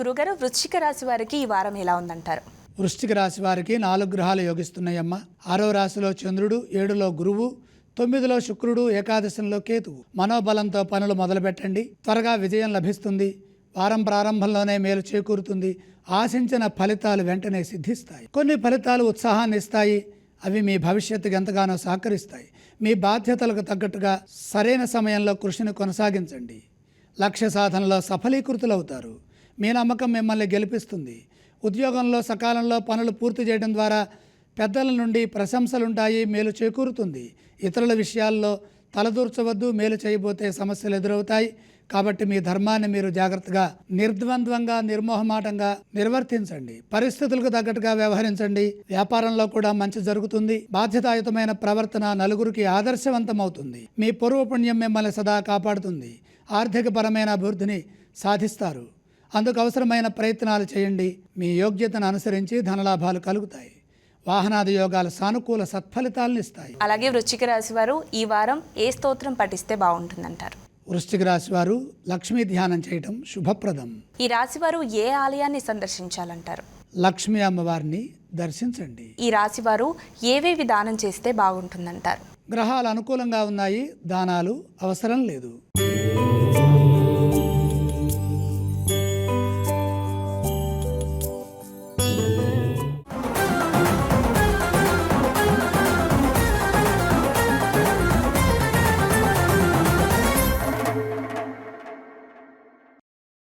గురుగారు వృశ్చిక రాశి వారికి ఈ వారం ఎలా ఉందంటారు? వృశ్చిక రాశి వారికి నాలుగు గ్రహాలు యోగిస్తున్నాయమ్మ. ఆరో రాశిలో చంద్రుడు ఏడులో గురువు తొమ్మిదిలో శుక్రుడు ఏకాదశంలో కేతువు. మనోబలంతో పనులు మొదలుపెట్టండి. త్వరగా విజయం లభిస్తుంది. వారం ప్రారంభంలోనే మేలు చేకూరుతుంది. ఆశించిన ఫలితాలు వెంటనే సిద్ధిస్తాయి. కొన్ని ఫలితాలు ఉత్సాహాన్ని ఇస్తాయి. అవి మీ భవిష్యత్తుకు ఎంతగానో సహకరిస్తాయి. మీ బాధ్యతలకు తగ్గట్టుగా సరైన సమయంలో కృషిని కొనసాగించండి. లక్ష్య సాధనలో సఫలీకృతులవుతారు. మీ నమ్మకం మిమ్మల్ని గెలిపిస్తుంది. ఉద్యోగంలో సకాలంలో పనులు పూర్తి చేయడం ద్వారా పెద్దల నుండి ప్రశంసలుంటాయి మేలు చేకూరుతుంది. ఇతరుల విషయాల్లో తలదూర్చవద్దు మేలు చేయబోతే సమస్యలు ఎదురవుతాయి. కాబట్టి మీ ధర్మాన్ని మీరు జాగ్రత్తగా నిర్ద్వంద్వంగా నిర్మోహమాటంగా నిర్వర్తించండి. పరిస్థితులకు తగ్గట్టుగా వ్యవహరించండి. వ్యాపారంలో కూడా మంచి జరుగుతుంది. బాధ్యతాయుతమైన ప్రవర్తన నలుగురికి ఆదర్శవంతమవుతుంది. మీ పూర్వపుణ్యం మిమ్మల్ని సదా కాపాడుతుంది. ఆర్థికపరమైన అభివృద్ధిని సాధిస్తారు. అందుకు అవసరమైన ప్రయత్నాలు చేయండి. మీ యోగ్యతను అనుసరించి ధనలాభాలు కలుగుతాయి. వాహనాది యోగాలు సానుకూల సత్ఫలితాలను ఇస్తాయి. అలాగే వృశ్చిక రాశి వారు ఈ వారం ఏ స్తోత్రం పఠిస్తే బాగుంటుందంటారు? వృశ్చిక రాశి వారు లక్ష్మీ ధ్యానం చేయటం శుభప్రదం. ఈ రాశి వారు ఏ ఆలయాన్ని సందర్శించాలంటారు? లక్ష్మీ అమ్మవారిని దర్శించండి. ఈ రాశి వారు ఏవేవి దానం చేస్తే బాగుంటుందంటారు? గ్రహాలు అనుకూలంగా ఉన్నాయి. దానాలు అవసరం లేదు.